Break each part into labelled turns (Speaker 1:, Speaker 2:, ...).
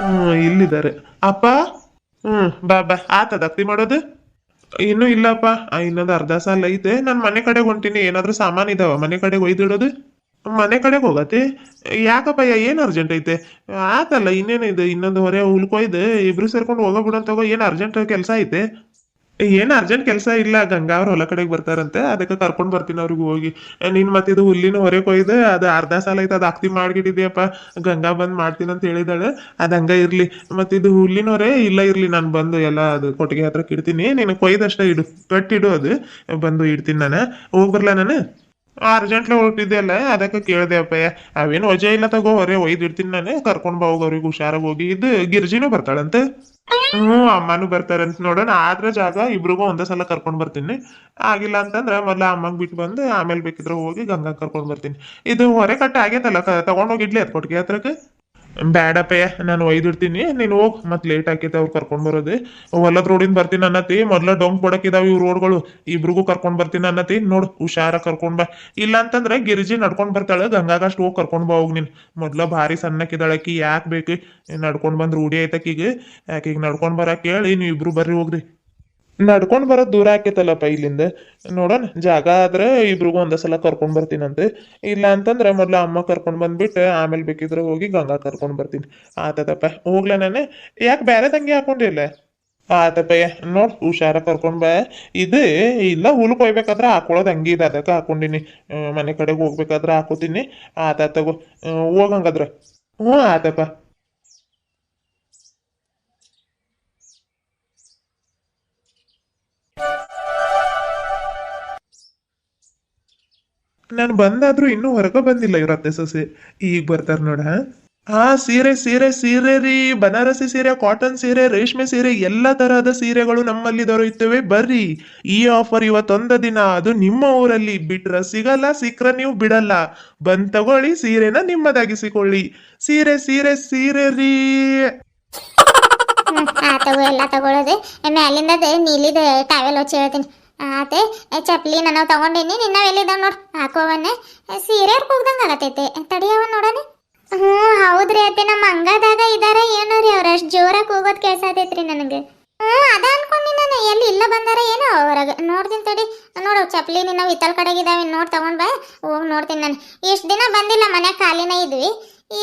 Speaker 1: ಹ್ಮ್, ಇಲ್ಲಿದ್ದಾರೆ. ಅಪ್ಪ? ಹ್ಮ್, ಬಾ ಬಾ. ಆತದ ಅಕ್ತಿ ಮಾಡೋದು? ಇನ್ನೂ ಇಲ್ಲಪ್ಪ. ಇನ್ನೊಂದು ಅರ್ಧ ಸಾಲ ಐತೆ. ನಾನು ಮನೆ ಕಡೆಗೆ ಹೊಂಟೀನಿ. ಏನಾದ್ರೂ ಸಾಮಾನು ಇದಾವ? ಮನೆ ಕಡೆಗೆ ಒಯ್ದಿಡೋದು? ಮನೆ ಕಡೆಗೆ ಹೋಗತಿ ಯಾಕಪ್ಪಯ್ಯ ಏನು ಅರ್ಜೆಂಟ್ ಐತೆ? ಆತಲ್ಲ ಇನ್ನೇನಿದೆ ಇನ್ನೊಂದು ಹೊರೆ ಉಳ್ಕೊಯ್ದು ಇಬ್ರು ಸೇರ್ಕೊಂಡು ಹೋಗೋಬಿಡೋನ್ ತಗೋ ಏನು ಅರ್ಜೆಂಟ್ ಕೆಲಸ ಐತೆ? ಏನು ಅರ್ಜೆಂಟ್ ಕೆಲಸ ಇಲ್ಲ, ಗಂಗಾ ಅವ್ರ ಹೊಲ ಕಡೆಗೆ ಬರ್ತಾರಂತೆ, ಅದಕ್ಕೆ ಕರ್ಕೊಂಡು ಬರ್ತೀನಿ ಅವ್ರಿಗೆ ಹೋಗಿ. ನೀನು ಮತ್ತಿದು ಹುಲ್ಲಿನ ಹೊರೆ ಕೊಯ್ದು, ಅದು ಅರ್ಧ ಸಾಲ ಐತೆ, ಅದು ಆಕ್ತಿ ಮಾಡ್ಗಿಟ್ಟಿದ್ಯಪ್ಪ, ಗಂಗಾ ಬಂದು ಮಾಡ್ತೀನಿ ಅಂತ ಹೇಳಿದಾಳೆ. ಅದು ಹಂಗ ಇರಲಿ. ಮತ್ತಿದು ಹುಲ್ಲಿನ ಹೊರೆ ಇಲ್ಲ ಇರಲಿ, ನಾನು ಬಂದು ಎಲ್ಲ ಅದು ಕೊಟ್ಟಿಗೆ ಹತ್ರಕ್ಕೆ ಇಡ್ತೀನಿ ನೀನು ಕೊಯ್ದಷ್ಟೇ ಇಡು, ಕಟ್ಟಿಡು ಅದು. ಬಂದು ಇಡ್ತೀನಿ ನಾನು. ಹೋಗ್ಬರ್ಲಾ ನಾನು? ಅರ್ಜೆಂಟ್ಲೆ ಹೊರಟಿದ್ದೆ ಅದಕ್ಕೆ ಕೇಳಿದೆ ಅಪ್ಪಯ್ಯ. ಅವೇನು ವಜೆ ಇಲ್ಲ ತಗೋ ಹೊರೆ ಒಯ್ದು ಇಡ್ತೀನಿ ನಾನು, ಕರ್ಕೊಂಡು ಬಾವು ಅವ್ರಿಗೆ, ಹುಷಾರಾಗಿ ಹೋಗಿ. ಇದು ಗಿರ್ಜಿನೂ ಬರ್ತಾಳಂತೆ? ಹ್ಞೂ, ಅಮ್ಮನೂ ಬರ್ತಾರಂತ ನೋಡೋಣ. ಆದ್ರ ಜಾಗ ಇಬ್ರಿಗೂ ಒಂದೇ ಸಲ ಕರ್ಕೊಂಡ್ ಬರ್ತೀನಿ. ಆಗಿಲ್ಲ ಅಂತಂದ್ರೆ ಮೊದ್ಲ ಅಮ್ಮಗೆ ಬಿಟ್ಟು ಬಂದು, ಆಮೇಲೆ ಬೇಕಿದ್ರೆ ಹೋಗಿ ಗಂಗಾ ಕರ್ಕೊಂಡ್ ಬರ್ತೀನಿ. ಇದು ಹೊರೆ ಕಟ್ಟ ಆಗೈತಲ್ಲ ಕ, ತಗೊಂಡೋಗಿ ಇಡ್ಲಿ ಅದು ಕೊಟ್ಟಿಗೆ ಹತ್ರಕ್ಕೆ ಬ್ಯಾಡಪ್ಪಯ್ಯ ನಾನು ಒಯ್ದಿಡ್ತೀನಿ. ನೀನು ಹೋಗ್. ಮತ್ತೆ ಲೇಟ್ ಆಕೈತೆ ಅವ್ರು ಕರ್ಕೊಂಡ್ ಬರೋದು. ಹೊಲದ ರೋಡಿಂದ ಬರ್ತೀನಿ ಅನ್ನತಿ. ಮೊದ್ಲ ಡೊಂಕ್ ಬಡಕಿದಾವ ಇವ್ ರೋಡ್ಗಳು ಇಬ್ರಿಗೂ ಕರ್ಕೊಂಡ್ ಬರ್ತೀನಿ ಅನ್ನತಿ. ನೋಡು, ಹುಷಾರ ಕರ್ಕೊಂಡ್ ಬಾ. ಇಲ್ಲ ಅಂತಂದ್ರೆ ಗಿರಿಜಿ ನಡ್ಕೊಂಡ್ ಬರ್ತಾಳೆ. ಗಂಗಾಗಷ್ಟು ಹೋಗಿ ಕರ್ಕೊಂಡ್ ಬಾ ಹೋಗ್ ನೀನ್. ಮೊದ್ಲ ಭಾರಿ ಸಣ್ಣಕ್ಕಿದಾಳಕಿ ಯಾಕೆ ಬೇಕು? ನಡ್ಕೊಂಡ್ ಬಂದ್ ರೂಢಿ ಆಯ್ತಕ್ಕೀಗ ಯಾಕೆ ಈಗ ನಡ್ಕೊಂಡ್ ಬರಕ್ಕೆ ಹೇಳಿ. ನೀವು ಇಬ್ರು ಬರ್ರಿ ಹೋಗ್ರಿ. ನಡ್ಕೊಂಡ್ ಬರೋದ್ ದೂರ ಆಕೈತಲ್ಲಪ್ಪ ಇಲ್ಲಿಂದ. ನೋಡೋಣ, ಜಾಗ ಆದ್ರೆ ಇಬ್ರಿಗೂ ಒಂದೇ ಸಲ ಕರ್ಕೊಂಡ್ ಬರ್ತೀನಂತೆ. ಇಲ್ಲ ಅಂತಂದ್ರೆ ಮೊದ್ಲು ಅಮ್ಮ ಕರ್ಕೊಂಡ್ ಬಂದ್ಬಿಟ್ಟು ಆಮೇಲೆ ಬೇಕಿದ್ರೆ ಹೋಗಿ ಗಂಗಾ ಕರ್ಕೊಂಡ್ ಬರ್ತೀನಿ. ಆತದಪ್ಪ, ಹೋಗ್ಲ ನಾನು? ಯಾಕೆ ಬೇರೆ ತಂಗಿ ಹಾಕೊಂಡಿಲ್ಲ ಆತಪ್ಪಯ್ಯ ನೋಡ್, ಹುಷಾರ ಕರ್ಕೊಂಡ್ ಬಾ. ಇದು, ಇಲ್ಲ ಹುಲ್ ಕೊಯ್ಬೇಕಾದ್ರೆ ಹಾಕೊಳ್ಳೋದು ಹಂಗೆ ಇದೆ, ಅದಕ್ಕೆ ಹಾಕೊಂಡಿನಿ. ಮನೆ ಕಡೆಗೆ ಹೋಗ್ಬೇಕಾದ್ರೆ ಹಾಕೋತೀನಿ. ಆತ, ತಗೋ. ಹೋಗಂಗಾದ್ರೆ. ಹ್ಞೂ, ಆತಪ್ಪ. ನಾನು ಬಂದಾದ್ರೂ ಇನ್ನೂ ಹೊರಗೆ ಬಂದಿಲ್ಲ ಇವ್ರ ಅತ್ತೆ ಸೊಸೆ ಈಗ ಬರ್ತಾರ ನೋಡ ಆ ಸೀರೆ ಸೀರೆ ಸೀರೆ ರೀ. ಬನಾರಸಿ ಸೀರೆ ಕಾಟನ್ ಸೀರೆ, ರೇಷ್ಮೆ ಸೀರೆ, ಎಲ್ಲ ತರಹದ ಸೀರೆಗಳು ನಮ್ಮಲ್ಲಿ ದೊರೆಯುತ್ತವೆ. ಬರ್ರಿ, ಈ ಆಫರ್ ಇವತ್ತೊಂದ ದಿನ. ಅದು ನಿಮ್ಮ ಊರಲ್ಲಿ ಬಿಟ್ರ ಸಿಗಲ್ಲ, ಸಿಕ್ರ ನೀವು ಬಿಡಲ್ಲ. ಬಂದ್ ತಗೊಳ್ಳಿ, ಸೀರೆನ ನಿಮ್ಮದಾಗಿಸಿಕೊಳ್ಳಿ. ಸೀರೆ ಸೀರೆ ಸೀರೆ ರೀ.
Speaker 2: ತಗೋ, ಎಲ್ಲ ತಗೊಳ್ಳೋದು ನೀಲಿದ ಟಾವೆಲ್ ಹೇಳ್ತೀನಿ. ಆತೆ ಚಪ್ಲಿ ನಾನು ತಗೊಂಡೀನಿ, ನಿನ್ನ ಎಲ್ಲಿದ್ದಾವ ನೋಡ್ ಹಾಕೋವನ್ನೇ ಸೀರೆ ಹೋಗ್ದಂಗೆ ಆಗತೈತೆ ತಡಿಯವ ನೋಡನೆ ಹ್ಞೂ ಹೌದ್ರಿ ಅತ್ತೆ, ನಮ್ಮ ಅಂಗದಾಗ ಇದಾರ ಏನೋ ರೀ ಅವ್ರು ಅಷ್ಟು ಜೋರಾಗಿ ಕೂಗೋದು ಕೆಲಸ ಆತೈತ್ರಿ ನನಗೆ. ಹ್ಞೂ ಅದ ಅನ್ಕೊಂಡಿ ನಾನು, ಎಲ್ಲಿ ಇಲ್ಲ ಬಂದಾರ ಏನೋ ಹೊರಗೆ. ನೋಡ್ತೀನಿ ತಡಿ. ನೋಡು ಚಪ್ಲಿ ನಿನ್ನ ಇತ್ತಲ್ ಕಡೆಗಿದಾವೆ, ನೋಡಿ, ತಗೊಂಡ್ ಬಾ. ಹೋಗಿ ನೋಡ್ತೀನಿ ನಾನು. ಇಷ್ಟು ದಿನ ಬಂದಿಲ್ಲ ಮನೆ ಖಾಲಿನ ಇದ್ವಿ.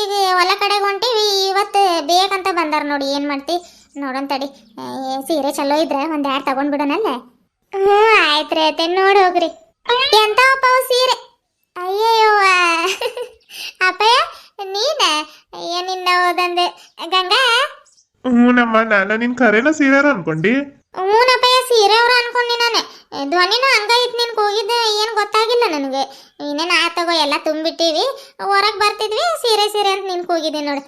Speaker 2: ಈಗ ಹೊಲ ಕಡೆಗೆ ಹೊಂಟಿವಿ, ಇವತ್ತು ಬೇಕಂತ ಬಂದಾರ ನೋಡಿ, ಏನು ಮಾಡ್ತಿ. ನೋಡೋಣ ತಡಿ. ಸೀರೆ ಚಲೋ ಇದ್ರೆ ಒಂದು ಎರಡು ತಗೊಂಡ್ಬಿಡೋಣಲ್ಲ ಹ್ಞೂ ಆಯ್ತ್ರಿ ಆಯ್ತು ನೋಡಿ ಹೋಗ್ರಿ. ಎಂತವಪ್ಪ ಅವು ಸೀರೆ? ಅಯ್ಯಯ್ಯೋ ಅಪ್ಪಯ್ಯ ನೀನ? ಏನಿನ್ನ ಹೋದಂದೆ. ಗಂಗಾ?
Speaker 1: ಹ್ಞೂನಮ್ಮ ನಾನು ನಿನ್ ಕರೆನ ಸೀರೆ ಅನ್ಕೊಂಡಿ?
Speaker 2: ಹ್ಞೂನಪ್ಪಯ್ಯ ಸೀರೆ ಅವ್ರು ಅನ್ಕೊಂಡಿ ನಾನು. ಧ್ವನಿನೂ ಹಂಗ ಇತ್ತು ನಿನ್ಗೆ ಹೋಗಿದ್ದೆ ಏನು ಗೊತ್ತಾಗಿಲ್ಲ ನನಗೆ. ಇನ್ನೇನು ಆ ತಗೋ ಎಲ್ಲ ತುಂಬಿಟ್ಟಿವಿ. ಹೊರಗೆ ಬರ್ತಿದ್ವಿ ಸೀರೆ ಸೀರೆ ಅಂತ ನಿನ್ಗೆ ಹೋಗಿದ್ದೆ ನೋಡಿ.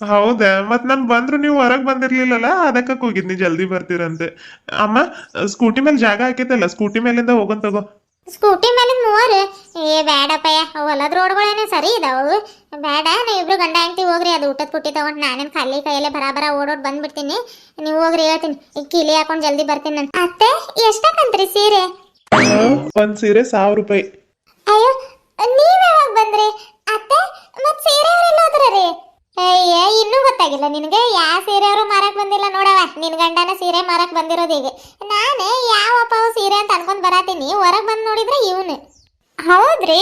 Speaker 1: ಹೌದಾ? ಮತ್ ನಾನ್ ಬಂದ್ರು ನೀವು ಹೊರಗ್ ಬಂದಿರ್ಲಿಲ್ಲಲ್ಲ? ಅದಕ್ಕ ಕೂಗಿದ್ನಿ ಜಲ್ದಿ ಬರ್ತೀರಂತೆ. ಅಮ್ಮ ಸ್ಕೂಟಿ ಮೇಲೆ ಜಾಗ ಹಾಕೈತಲ್ಲ ಸ್ಕೂಟಿ ಮೇಲಿಂದ ಹೋಗೋನ್ ತಗೋ.
Speaker 2: ಸ್ಕೂಟಿ ಮೇಲೆ ಮೂವರು? ಏ ಬೇಡಪ್ಪಯ್ಯ ಹೊಲದ ರೋಡ್ಗಳೇನೆ ಸರಿ ಇದಾವು. ಬೇಡ ನೀವು ಇಬ್ರು ಗಂಡ ಹೆಂಡ್ತಿ ಹೋಗ್ರಿ ಅದು ಊಟದ ಪುಟ್ಟಿ ತಗೊಂಡು ನಾನೇನು ಖಾಲಿ ಕೈಯಲ್ಲೇ ಬರಾಬರ ಓಡೋಡ್ ಬಂದ್ಬಿಡ್ತೀನಿ. ನೀವು ಹೋಗ್ರಿ ಹೇಳ್ತೀನಿ. ಈಗ ಕೀಲಿ ಹಾಕೊಂಡು ಜಲ್ದಿ ಬರ್ತೀನಿ ನಾನು ಅತ್ತೆ ಎಷ್ಟಕ್ಕಂತ್ರಿ ಸೀರೆ?
Speaker 1: ಒಂದ್ ಸೀರೆ ಸಾವಿರ ರೂಪಾಯಿ.
Speaker 2: ಅಯ್ಯೋ ನೀವ್ ಯಾವಾಗ ಬಂದ್ರಿ? ಅತ್ತೆ ಮತ್ ಸೀರೆ ಅವರೆಲ್ಲ ಹೋದ್ರ ರೀ ಅಯ್ಯ, ಇನ್ನೂ ಗೊತ್ತಾಗಿಲ್ಲ ನಿನಗೆ. ಯಾವ ಸೀರೆ ಅವರು ಮಾರಕ್ ಬಂದಿಲ್ಲ ನೋಡವ ನಿನ್ ಗಂಡನ ಸೀರೆ ಮಾರಕ್ ಬಂದಿರೋದು ಈಗ ನಾನೇ ಯಾವಪ್ಪ ಸೀರೆ ಅಂತ ಅನ್ಕೊಂಡ್ ಬರತೀನಿ. ಹೊರಗ್ ಬಂದ್ ನೋಡಿದ್ರೆ ಇವನು. ಹೌದ್ರಿ?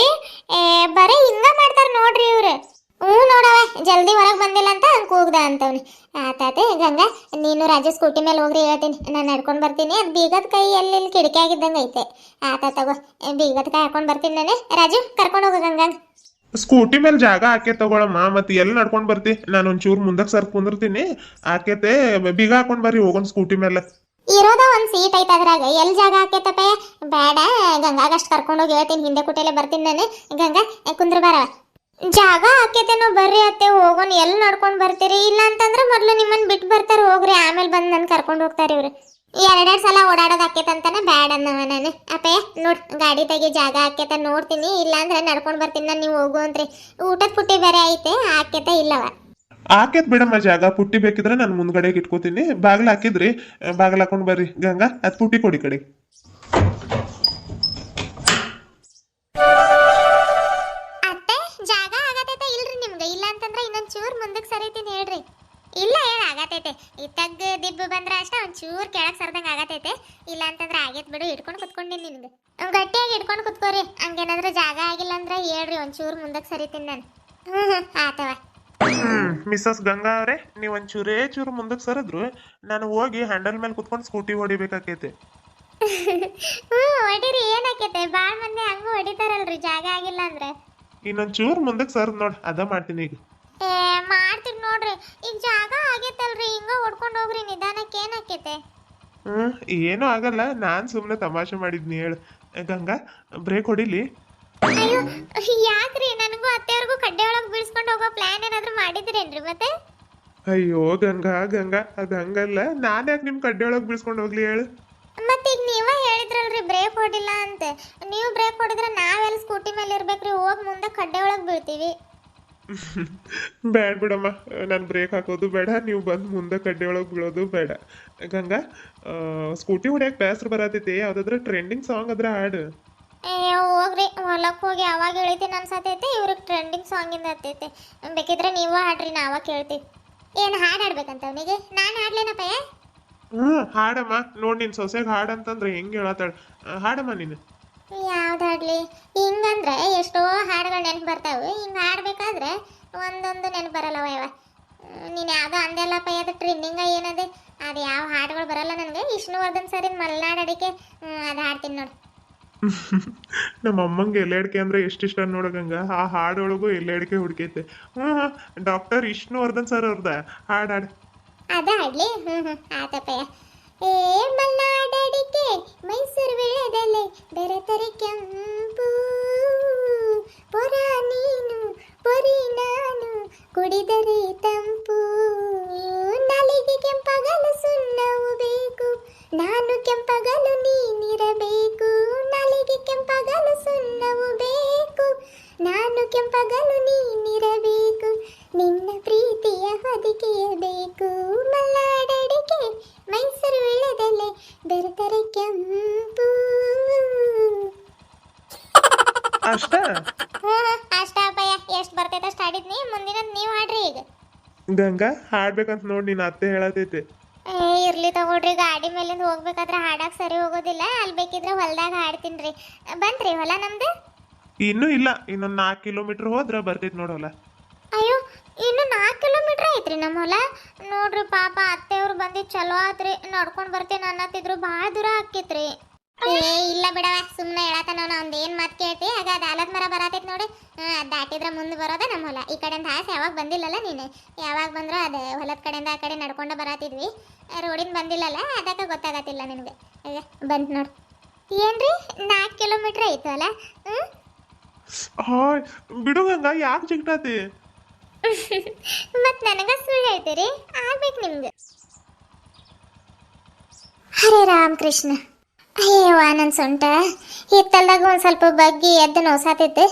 Speaker 2: ಬರೀ ಹಿಂಗ ಮಾಡ್ತಾರ ನೋಡ್ರಿ ಇವ್ರು. ಹ್ಞೂ ನೋಡವ ಜಲ್ದಿ ಹೊರಗೆ ಬಂದಿಲ್ಲ ಅಂತ ಹಂಗೆ ಕೂಗ್ದ ಅಂತವ್ನಿ. ಆತಾತೆ ಗಂಗಾ, ನೀನು ರಾಜು ಸ್ಕೂಟಿ ಮೇಲೆ ಹೋಗ್ರಿ ಹೇಳ್ತೀನಿ. ನಾನು ನಡ್ಕೊಂಡು ಬರ್ತೀನಿ. ಅದು ಬೀಗದ ಕೈ ಎಲ್ಲಿ ಕಿಟಕಿ ಆಗಿದ್ದಂಗೆ ಐತೆ. ಆತ ತಗೋ. ಬೀಗದ ಕೈ ಹಾಕೊಂಡು ಬರ್ತೀನಿ ನಾನೇ. ರಾಜು, ಕರ್ಕೊಂಡು ಹೋಗು ಗಂಗಾ.
Speaker 1: ಸ್ಕೂಟಿ ಮೇಲೆ ಜಾಗ ಆಕೆ ತಗೊಳಮ್ಮ ಮತ್ತೆ ಎಲ್ಲಿ ನಡ್ಕೊಂಡು ಬರ್ತಿ? ನಾನು ಒಂಚೂರು ಮುಂದಕ್ಕೆ ಸರ್ ಕುಂದಿರ್ತೀನಿ. ಆಕೆತೆ ಬೀಗ ಹಾಕೊಂಡು ಬರ್ರಿ, ಹೋಗೋಣ ಸ್ಕೂಟಿ ಮೇಲೆ.
Speaker 2: ಇರೋದ ಒಂದ್ ಸೀಟ್ ಐತೆ ಅದ್ರಾಗ. ಎಲ್ಲಿ ಜಾಗ ಹಾಕೈತಪ್ಪ ಬೇಡ, ಗಂಗಾಗಷ್ಟು ಕರ್ಕೊಂಡೋಗಿ ಹೇಳ್ತೀನಿ, ಹಿಂದೆ ಕುಟೆಲೆ ಬರ್ತೀನಿ ನಾನು. ಗಂಗಾ ಕುಂದ್ರ ಬಾರ ಜಾಗ ಹಾಕೈತೇನೋ ಬರ್ರಿ ಅತ್ತೆ, ಹೋಗೋಣ. ಎಲ್ಲಿ ನಡ್ಕೊಂಡು ಬರ್ತೀರಿ? ಇಲ್ಲ ಅಂತಂದ್ರೆ ಮೊದಲು ನಿಮ್ಮನ್ನ ಬಿಟ್ಟು ಬರ್ತಾರೆ, ಹೋಗ್ರಿ. ಆಮೇಲೆ ಬಂದು ನನ್ನ ಕರ್ಕೊಂಡು ಹೋಗ್ತಾರೆ ಇವ್ರು. ಎರಡೆರಡು ಸಲ ಓಡಾಡೋದು ಆಕೇತಂತಾನೆ ಬ್ಯಾಡ ಅನ್ನವ ನಾನು. ಅಪ್ಪಯ್ಯ ನೋಡ್, ಗಾಡಿ ತೆಗಿ ಜಾಗ ಹಾಕೇತ, ನೋಡ್ತೀನಿ. ಇಲ್ಲ ಅಂದ್ರೆ ನಡ್ಕೊಂಡು ಬರ್ತೀನಿ. ನಾನು ನೀವು ಹೋಗು ಅಂತ್ರಿ. ಊಟದ ಪುಟ್ಟಿ ಬೇರೆ ಐತೆ, ಹಾಕೇತ ಇಲ್ಲವ?
Speaker 1: ಹಾಕೇತ್ ಬಿಡಮ್ಮ ಜಾಗ. ಪುಟ್ಟಿ ಬೇಕಿದ್ರೆ ನಾನು ಮುಂದ್ಗಡೆಗೆ ಇಟ್ಕೋತೀನಿ. ಬಾಗ್ಲ ಹಾಕಿದ್ರಿ. ಬಾಗ್ಲ ಹಾಕೊಂಡು ಬರ್ರಿ. ಗಂಗಾ, ಅದು ಪುಟ್ಟಿ ಕೊಡಿ ಕಡೆ.
Speaker 2: ಆಗತೈತೆ ಈ ತಗ್ ದಿಬ್ಬ ಬಂದ್ರೆ ಅಷ್ಟೇ ಒಂಚೂರು ಕೆಳಗೆ ಸರ್ದಂಗೆ ಆಗತೈತೆ. ಇಲ್ಲ ಅಂತಂದ್ರೆ ಆಗೈತೆ ಬಿಡು ಹಿಡ್ಕೊಂಡು ಕುತ್ಕೊಂಡಿನಿ ನಿನ್ಗೆ. ಗಟ್ಟಿಯಾಗಿ ಹಿಡ್ಕೊಂಡು ಕುತ್ಕೋರಿ. ಹಂಗೇನಾದ್ರೂ ಜಾಗ ಆಗಿಲ್ಲ ಅಂದ್ರೆ ಹೇಳ್ರಿ ಒಂಚೂರು ಮುಂದಕ್ಕೆ ಸರಿತೀನಿ ನಾನು. ಹ್ಞೂ ಹ್ಞೂ ಆತವ.
Speaker 1: ಹ್ಮ್ ಮಿಸಸ್ ಗಂಗಾ ಅವರೇ ನೀವು ಚೂರೇ ಚೂರು ಮುಂದಕ್ಕೆ ಸರಿದ್ರು. ನಾನು ಹೋಗಿ ಹ್ಯಾಂಡಲ್ ಮೇಲೆ ಕುತ್ಕೊಂಡು ಸ್ಕೂಟಿ ಹೊಡಿಬೇಕಾಕೈತೆ
Speaker 2: ಹ್ಞೂ ಹೊಡಿರಿ ಏನಾಕೈತೆ? ಭಾಳ ಮಂದಿ ಹಂಗೂ ಹೊಡಿತಾರಲ್ರಿ ಜಾಗ ಆಗಿಲ್ಲ ಅಂದ್ರೆ
Speaker 1: ಇನ್ನೊಂದ್ ಚೂರು ಮುಂದಕ್ಕೆ ಸರ್ದ್ ನೋಡ್ ಅದ ಮಾಡ್ತೀನಿ ಈಗ.
Speaker 2: ಏ ಮಾಡ್ತೀವಿ ನೋಡ್ರಿ. ಈಗ ಜಾಗ ಆಗೈತಲ್ರಿ ಹಿಂಗ ಹೊಡ್ಕೊಂಡು ಹೋಗ್ರಿ ನಿಧಾನಕ್ಕೆ ಏನಾಕೈತೆ?
Speaker 1: ಹ್ಮ್ ಏನೂ ಆಗಲ್ಲ. ನಾನ್ ಸುಮ್ಮನೆ ತಮಾಷೆ ಮಾಡಿದ್ನಿ ಹೇಳು. ಗಂಗಾ ಬ್ರೇಕ್ ಹೊಡಿಲಿ?
Speaker 2: ಅಯ್ಯೋ ಯಾಕ್ರಿ? ನನಗೂ ಅತ್ತೆಯವ್ರಿಗೂ ಕಡ್ಡೆ ಒಳಗೆ ಬೀಳ್ಸ್ಕೊಂಡು ಹೋಗೋ ಪ್ಲಾನ್ ಏನಾದ್ರು ಮಾಡಿದ್ರೇನ್ರಿ ಮತ್ತೆ?
Speaker 1: ಅಯ್ಯೋ ಗಂಗಾ ಗಂಗಾ ಅದು ಹಂಗಲ್ಲ. ನಾನು ಯಾಕೆ ನಿಮ್ಮ ಕಡ್ಡೆ ಒಳಗೆ ಬೀಳ್ಸ್ಕೊಂಡು ಹೋಗ್ಲಿ ಹೇಳು?
Speaker 2: ಮತ್ತೆ ಈಗ ನೀವ ಹೇಳಿದ್ರಲ್ರಿ ಬ್ರೇಕ್ ಹೊಡಿಲ್ಲ ಅಂತ. ನೀವು ಬ್ರೇಕ್ ಹೊಡಿದ್ರೆ ನಾವೆಲ್ಲ ಸ್ಕೂಟಿ ಮೇಲೆ ಇರ್ಬೇಕ್ರಿ ಹೋಗಿ ಮುಂದೆ ಕಡ್ಡೆ ಒಳಗೆ ಬೀಳ್ತೀವಿ.
Speaker 1: ಬೇಡ ಬಿಡಮ್ಮ ನಾನು ಬ್ರೇಕ್ ಹಾಕೋದು ಬೇಡ ನೀವು ಬಂದು ಮುಂದೆ ಕಡ್ಡಿ ಒಳಗೆ ಬೀಳೋದು ಬೇಡ. ಗಂಗಾ ಸ್ಕೂಟಿ ಹೊಡ್ಯಕ್ಕೆ ಬೇಸರ ಬರತೈತಿ ಯಾವ್ದಾದ್ರು ಟ್ರೆಂಡಿಂಗ್ ಸಾಂಗ್ ಅದ್ರ ಹಾಡು.
Speaker 2: ಏ ಹೋಗ್ರಿ ಹೊಲಕ್ಕೆ ಹೋಗಿ ಅವಾಗ ಇಳಿತೀನಿ ಅನ್ಸತೈತೆ ಇವ್ರಿಗೆ ಟ್ರೆಂಡಿಂಗ್ ಸಾಂಗಿಂದ ಹತ್ತೈತೆ. ಬೇಕಿದ್ರೆ ನೀವು ಹಾಡ್ರಿ ನಾವ ಕೇಳ್ತೀವಿ. ಏನು ಹಾಡು ಹಾಡ್ಬೇಕಂತ ಅವನಿಗೆ? ನಾನು ಹಾಡ್ಲೇನಪ್ಪ
Speaker 1: ಹ್ಞೂ ಹಾಡಮ್ಮ. ನೋಡಿ ನಿನ್ನ ಸೊಸೆಗೆ ಹಾಡು ಅಂತಂದ್ರೆ ಹೆಂಗೆ ಹೇಳತ್ತಾಳ? ಹಾಡಮ್ಮ ನೀನು.
Speaker 2: ಯಾವ್ದು ಹಾಡ್ಲಿ ಹಿಂಗಂದ್ರೆ ಎಷ್ಟೋ ಹಾಡುಗಳು ನೆನಪು ಬರ್ತಾವೆ. ಹಿಂಗೆ ಹಾಡ್ಬೇಕಾದ್ರೆ ಒಂದೊಂದು ನೆನಪು ಬರಲ್ಲವ ಯಾವ ನೀನು ಯಾವುದೋ ಅಂದೆಲ್ಲಪ್ಪ ಅದು ಟ್ರೆಂಡಿಂಗ ಏನದೆ? ಅದು ಯಾವ ಹಾಡುಗಳು ಬರಲ್ಲ ನನಗೆ. ವಿಷ್ಣುವರ್ಧನ್ ಸರಿನ ಮಲ್ನಾಡ್ ಅಡಿಕೆ. ಅದು ಹಾಡ್ತೀನಿ ನೋಡಿ.
Speaker 1: ನಮ್ಮ ಅಮ್ಮಂಗೆ ಎಲೆ ಅಡಿಕೆ ಅಂದ್ರೆ ಎಷ್ಟಿಷ್ಟ ನೋಡು ಗಂಗಾ ಆ ಹಾಡೊಳಗೂ ಎಲೆ ಅಡಿಕೆ ಹುಡುಕೈತೆ. ಹ್ಞೂ ಡಾಕ್ಟರ್ ವಿಷ್ಣುವರ್ಧನ್ ಸರ್ ಅವ್ರದ. ಹಾಡು ಹಾಡು.
Speaker 2: ಅದ ಹಾಡ್ಲಿ ಹ್ಮ್ ಹ್ಮ್. ಆತಪ್ಪಯ್ಯ. ಏ ಮಲ್ನಾಡಡಿಕೆ, ಮೈಸೂರು ವಿಳೆದಲೆ ಬೆರೆತರೆ ಕೆಂಪು. ಪೊರ ನೀನು, ಪೊರಿ ನಾನು, ಕುಡಿದರೆ ತಂಪು. ನಾಲಿಗೆ ಕೆಂಪಗಲು ಸುಣ್ಣವು ಬೇಕು. ನಾನು ಕೆಂಪಗಲು ನೀನಿರಬೇಕು. ನಾಲಿಗೆ ಕೆಂಪಗಲು ಸುಣ್ಣವು ಬೇಕು. ನಾನು ಕೆಂಪಗಲು ನೀನಿರಬೇಕು. ನಿನ್ನ ಪ್ರೀತಿಯ ಹೊದಿಕೆಯಬೇಕು ಮಲ್ಲಾಡಡಿಕೆ
Speaker 1: ಅಷ್ಟ?
Speaker 2: ಅಷ್ಟ ಅಪ್ಪಯ್ಯ ಎಷ್ಟು ಬರ್ತೈತೆ ಅಷ್ಟು ಹಾಡಿದ್ನಿ ಮುಂದಿನ ನೀವು ಹಾಡ್ರಿ ಈಗ.
Speaker 1: ಗಂಗಾ ಹಾಡ್ಬೇಕಂತ ನೋಡಿ ನಿನ್ನ ಅತ್ತೆ ಹೇಳತೈತೆ.
Speaker 2: ಏ ಇರ್ಲಿ ತಗೊಳ್ರಿ ಗಾಡಿ ಮೇಲಿಂದ ಹೋಗ್ಬೇಕಾದ್ರೆ ಹಾಡಕ್ ಸರಿ ಹೋಗೋದಿಲ್ಲ ಅಲ್ಲಿ ಬೇಕಿದ್ರೆ ಹೊಲ್ದಾಗ ಹಾಡ್ತೀನಿ ಬಂತ್ರಿ ಹೊಲ ನಮ್ದು?
Speaker 1: ಇನ್ನೂ ಇಲ್ಲ ಇನ್ನೊಂದು ನಾಲ್ಕು ಕಿಲೋಮೀಟರ್ ಹೋದ್ರ ಬರ್ತೈತೆ ನೋಡೋಲ್ಲ
Speaker 2: ಅಯ್ಯೋ ಇನ್ನು ನಾಲ್ಕು ಕಿಲೋಮೀಟರ್ ಐತ್ರಿ ನಮ್ಮ ಹೊಲ? ನೋಡ್ರಿ ಪಾಪ ಅತ್ತೆಯವ್ರು ಬಂದಿದ್ದು ಚಲೋ ಆತ್ರಿ ನಡ್ಕೊಂಡು ಬರ್ತೀನಿ ಅನ್ನತ್ತಿದ್ರು ಭಾಳ ದೂರ ಆಕ್ಕೈತ್ರಿ ಏ ಇಲ್ಲ ಬಿಡವ ಸುಮ್ಮನೆ ಹೇಳತ್ತಾನ ಅವ್ನು. ಏನು ಮಾತು ಕೇಳ್ತಿ? ಆಗ ಅದು ಆಲದ ಮರ ಬರತೈತಿ ನೋಡಿ. ಅದು ದಾಟಿದ್ರೆ ಮುಂದೆ ಬರೋದ ನಮ್ಮ ಹೊಲ. ಈ ಕಡೆಯಿಂದ ಆಸೆ ಯಾವಾಗ ಬಂದಿಲ್ಲಲ್ಲ ನೀನು? ಯಾವಾಗ ಬಂದ್ರು ಅದು ಹೊಲದ ಕಡೆಯಿಂದ ಆ ಕಡೆ ನಡ್ಕೊಂಡು ಬರತಿದ್ವಿ ರೋಡಿಂದ ಬಂದಿಲ್ಲಲ್ಲ ಅದಕ್ಕೆ ಗೊತ್ತಾಗತ್ತಿಲ್ಲ ನಿನಗೆ. ಬಂತು ನೋಡು. ಏನ್ರಿ? ನಾಲ್ಕು ಕಿಲೋಮೀಟ್ರ್ ಐತು ಅಲ್ಲ ಹ್ಞೂ
Speaker 1: ಹಾಯ್ ಬಿಡು ಗಂಗಾ ಯಾಕೆ ಜಿಗ್ಟಾತಿ?
Speaker 2: ಮತ್ ನನಗ ಸುಳ್ಳು ಹೇಳ್ತೀರಿ? ಆಗ್ಬೇಕು ನಿಮ್ಗೆ. ಹರೇ ರಾಮ್ ಕೃಷ್ಣ ಅಯ್ಯವ್ವ ನನ್ನ ಸೊಂಟ. ಹಿತ್ತಲ್ದಾಗ ಒಂದು ಸ್ವಲ್ಪ ಬಗ್ಗಿ ಎದ್ದು ನೋಸಾತೈತೆ.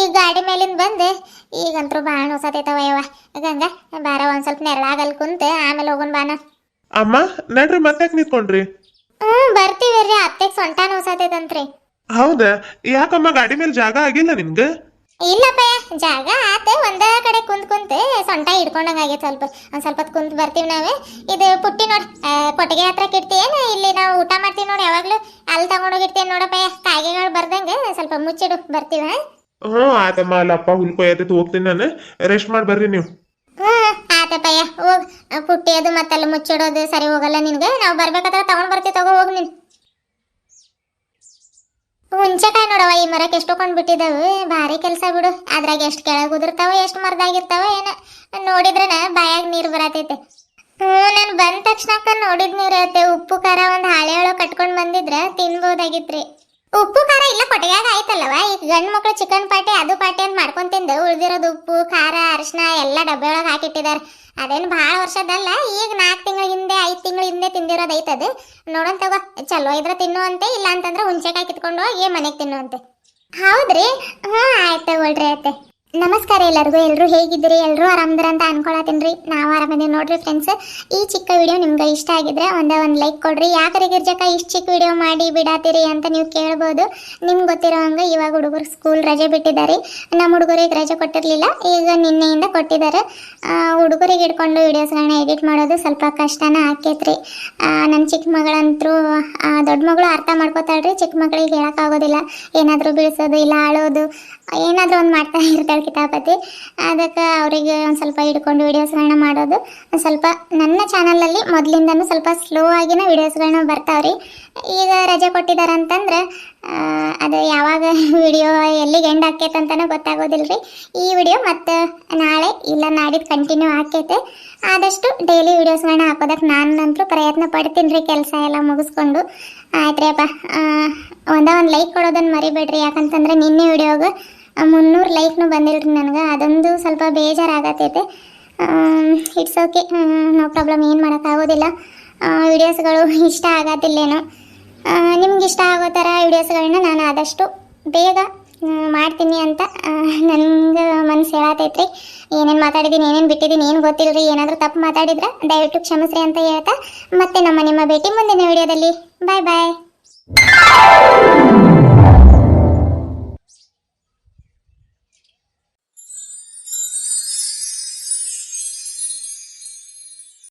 Speaker 2: ಈ ಗಾಡಿ ಮೇಲಿಂದ ಬಂದೆ. ಈಗಂತರೂ ಭಾಳ ನೋಸಾತೈತವ ಯವ್ವ. ಗಂಗಾ ಬಾರ ಒಂದು ಸ್ವಲ್ಪ ನೆರಳಾಗಲ್ ಕುಂತ ಆಮೇಲೆ ಹೋಗೋಣ ಬಾನ.
Speaker 1: ಅಮ್ಮ ನಡ್ರಿ ಮತ್ತೆ ನಿಂತ್ಕೊಂಡ್ರಿ?
Speaker 2: ಹ್ಞೂ ಬರ್ತೀವಿ ರೀ ಅತ್ತೆಗೆ ಸೊಂಟ ನೋಸಾತೈತಂತ್ರಿ.
Speaker 1: ಹೌದಾ? ಯಾಕಮ್ಮ ಗಾಡಿ ಮೇಲೆ ಜಾಗ ಆಗಿಲ್ಲ ನಿನ್ಗೆ?
Speaker 2: ಇಲ್ಲಪ್ಪ ಜಾಗ ಆತ ಒಂದ ಕಡೆ ಕುಂತ್ ಕುಂತ ಸೊಂಟ ಹಿಡ್ಕೊಂಡಂಗ ಆಗೈತೆ ಸ್ವಲ್ಪ. ಒಂದ್ ಸ್ವಲ್ಪ ಕುಂತ್ ಬರ್ತೀವಿ ನಾವೇ. ಇದು ಪುಟ್ಟಿ ನೋಡ್ ಕೊಟ್ಟಿಗೆ ಹತ್ರ ಇಡ್ತೀಯೇನು? ಇಲ್ಲಿ ನಾವು ಊಟ ಮಾಡ್ತೀವಿ ನೋಡಿ ಯಾವಾಗ್ಲೂ. ಅಲ್ಲಿ ತಗೊಂಡೋಗಿರ್ತೀವಿ ನೋಡಪ್ಪ ಕಾಯಿಗಳು ಬರ್ದಂಗೆ ಸ್ವಲ್ಪ ಮುಚ್ಚಿಡು ಬರ್ತೀವ
Speaker 1: ಹ್ಞೂ ಆತಮ್ಮ ಅಲ್ಲಪ್ಪ ಹುಲ್ಕೊಯ್ತೈತೆ ಹೋಗ್ತೀನಿ ನಾನು. ರೆಸ್ಟ್ ಮಾಡಿ ಬರ್ರಿ ನೀವು.
Speaker 2: ಹ್ಞೂ ಆತಪ್ಪಯ್ಯ ಹೋಗ್. ಪುಟ್ಟಿ ಅದು ಮತ್ತಲ್ಲಿ ಮುಚ್ಚಿಡೋದು ಸರಿ ಹೋಗಲ್ಲ ನಿನ್ಗೆ. ನಾವು ಬರ್ಬೇಕಾದ್ರೆ ತಗೊಂಡ್ ಬರ್ತೀವಿ ತಗೋ ಹೋಗಿ ನೀನ್. ಹುಂಚೆಕಾಯಿ ನೋಡವ ಈ ಮರಕ್ಕೆ ಎಷ್ಟು ಕೊಂಡ್ ಬಿಟ್ಟಿದ್ದಾವೆ ಭಾರಿ ಕೆಲಸ ಬಿಡು. ಅದ್ರಾಗ ಎಷ್ಟು ಕೆಳಗೆ ಉದುರ್ತಾವ, ಎಷ್ಟು ಮರದಾಗಿರ್ತಾವ ಏನ. ನೋಡಿದ್ರನ ಬಾಯಾಗ ನೀರು ಬರತೈತೆ. ಹ್ಞೂ, ನಾನು ಬಂದ ತಕ್ಷಣಕ್ಕ ನೋಡಿದ್ ನೀರು ಇರತ್ತೆ ಉಪ್ಪು, ಖಾರ ಒಂದು ಹಾಳೆ ಹಾಳು ಕಟ್ಕೊಂಡ್ ಬಂದಿದ್ರ ತಿನ್ಬೋದಾಗಿತ್ರಿ. ಉಪ್ಪು, ಖಾರ ಇಲ್ಲ ಕೊಟ್ಟಿಗೆಯಾಗ ಆಯ್ತಲ್ಲವ ಈಗ ಗಂಡು ಮಕ್ಳು ಚಿಕನ್ ಪಾಟಿ ಅದು ಪಾಟಿ ಅಂತ ಮಾಡ್ಕೊಂಡ್ ತಿಂದು ಉಳಿದಿರೋದು ಉಪ್ಪು, ಖಾರ ಅರಿಶಿನ ಎಲ್ಲ ಡಬ್ಬೆ ಒಳಗೆ ಹಾಕಿಟ್ಟಿದ್ದಾರೆ ಅದೇನು ಭಾಳ ವರ್ಷದಲ್ಲ ಈಗ ನಾಲ್ಕು ತಿಂಗಳ ಹಿಂದೆ, ಐದು ತಿಂಗಳ ಹಿಂದೆ ತಿಂದಿರೋದು ಐತದು. ನೋಡೋಣ ತಗೋ, ಚಲೋ ಇದ್ರೆ ತಿನ್ನುವಂತೆ ಇಲ್ಲ ಅಂತಂದ್ರೆ ಹುಣ್ಸೆಕಾಯಿ ಕಿತ್ಕೊಂಡು ಹೋಗಿ ಮನೆಗೆ ತಿನ್ನುವಂತೆ. ಹೌದ್ರಿ? ಹಾ, ಆಯ್ತು ತಗೊಳ್ರಿ ಆಯ್ತು ನಮಸ್ಕಾರ ಎಲ್ಲರಿಗೂ. ಎಲ್ಲರೂ ಹೇಗಿದ್ದೀರಿ? ಎಲ್ಲರೂ ಆರಾಮದ್ರ ಅಂತ ಅನ್ಕೊಳತ್ತೀನಿ ನಾವು ಆರಾಮಿದ್ದೀವಿ ನೋಡ್ರಿ ಫ್ರೆಂಡ್ಸ್ ಈ ಚಿಕ್ಕ ವಿಡಿಯೋ ನಿಮ್ಗೆ ಇಷ್ಟ ಆಗಿದ್ರೆ ಒಂದೇ ಒಂದು ಲೈಕ್ ಕೊಡ್ರಿ. ಯಾಕೆ ಗಿರ್ಜಕ ಇಷ್ಟು ಚಿಕ್ಕ ವಿಡಿಯೋ ಮಾಡಿ ಬಿಡಾತೀರಿ ಅಂತ ನೀವು ಕೇಳ್ಬೋದು. ನಿಮ್ಗೆ ಗೊತ್ತಿರೋ ಹಂಗೆ ಇವಾಗ ಹುಡುಗರು ಸ್ಕೂಲ್ ರಜೆ ಬಿಟ್ಟಿದ್ದಾರೆ ನಮ್ಮ ಹುಡುಗರಿಗೆ ರಜೆ ಕೊಟ್ಟಿರಲಿಲ್ಲ. ಈಗ ನಿನ್ನೆಯಿಂದ ಕೊಟ್ಟಿದ್ದಾರೆ ಹುಡುಗರಿಗೆ ಹಿಡ್ಕೊಂಡು ವೀಡಿಯೋಸ್ಗಳನ್ನ ಎಡಿಟ್ ಮಾಡೋದು ಸ್ವಲ್ಪ ಕಷ್ಟನ ಆಕೈತ್ರಿ. ನನ್ನ ಚಿಕ್ಕ ಮಗಳಂತರೂ ದೊಡ್ಡ ಮಗಳು ಅರ್ಥ ಮಾಡ್ಕೋತಾಳ್ರಿ. ಚಿಕ್ಕ ಮಗಳಿಗೆ ಹೇಳೋಕ್ಕಾಗೋದಿಲ್ಲ ಏನಾದರೂ ಬೀಳಿಸೋದು ಇಲ್ಲ ಆಳೋದು ಏನಾದರೂ ಒಂದು ಮಾಡ್ತಾ ಇರ್ತಾಳೆ. ಕಿತಾಪತಿ. ಅದಕ್ಕೆ ಅವರಿಗೆ ಒಂದು ಸ್ವಲ್ಪ ಹಿಡ್ಕೊಂಡು ವೀಡಿಯೋಸ್ಗಳನ್ನ ಮಾಡೋದು. ಸ್ವಲ್ಪ ನನ್ನ ಚಾನಲಲ್ಲಿ ಮೊದಲಿಂದನೂ ಸ್ವಲ್ಪ ಸ್ಲೋ ಆಗಿನ ವಿಡಿಯೋಸ್ಗಳನ್ನ ಬರ್ತಾವ್ರಿ. ಈಗ ರಜೆ ಕೊಟ್ಟಿದ್ದಾರೆ ಅಂತಂದ್ರೆ ಅದು ಯಾವಾಗ ವಿಡಿಯೋ ಎಲ್ಲಿಗೆ ಎಂಡ್ ಆಕೈತೆ ಅಂತಲೂ ಗೊತ್ತಾಗೋದಿಲ್ಲ ರೀ ಈ ವಿಡಿಯೋ ಮತ್ತು ನಾಳೆ ಇಲ್ಲ ನಾಡಿದ್ದು ಕಂಟಿನ್ಯೂ ಆಕೈತೆ ಆದಷ್ಟು ಡೈಲಿ ವೀಡಿಯೋಸ್ಗಳನ್ನ ಹಾಕೋದಕ್ಕೆ ನಾನಂತೂ ಪ್ರಯತ್ನ ಪಡ್ತೀನಿ ರೀ ಕೆಲಸ ಎಲ್ಲ ಮುಗಿಸ್ಕೊಂಡು. ಆಯ್ತು ಅಪ್ಪ ಒಂದೇ ಒಂದು ಲೈಕ್ ಕೊಡೋದನ್ನು ಮರಿಬೇಡ್ರಿ. ಯಾಕಂತಂದ್ರೆ ನಿನ್ನೆ ವಿಡಿಯೋಗೆ ಮುನ್ನೂರು ಲೈಕ್ನು ಬಂದಿಲ್ರಿ ನನಗೆ. ಅದೊಂದು ಸ್ವಲ್ಪ ಬೇಜಾರಾಗತ್ತೈತೆ ಇಟ್ಸ್ ಓಕೆ ನೋ ಪ್ರಾಬ್ಲಮ್ ಏನು ಮಾಡೋಕ್ಕಾಗೋದಿಲ್ಲ ವಿಡಿಯೋಸ್ಗಳು ಇಷ್ಟ ಆಗತ್ತಿಲ್ಲೇನೋ ನಿಮ್ಗೆ ಇಷ್ಟ ಆಗೋ ಥರ ವಿಡಿಯೋಸ್ಗಳನ್ನ ನಾನು ಆದಷ್ಟು ಬೇಗ ಮಾಡ್ತೀನಿ ಅಂತ ನನಗೆ ಮನಸ್ಸು ಹೇಳತೈತ್ರಿ. ಏನೇನು ಮಾತಾಡಿದ್ದೀನಿ ಏನೇನು ಬಿಟ್ಟಿದ್ದೀನಿ ಏನು ಗೊತ್ತಿಲ್ಲರಿ ಏನಾದರೂ ತಪ್ಪು ಮಾತಾಡಿದ್ರೆ ದಯವಿಟ್ಟು ಕ್ಷಮಿಸ್ರಿ ಅಂತ ಹೇಳ್ತಾ ಮತ್ತೆ ನಮ್ಮ ನಿಮ್ಮ ಭೇಟಿ ಮುಂದಿನ ವಿಡಿಯೋದಲ್ಲಿ ಬಾಯ್ ಬಾಯ್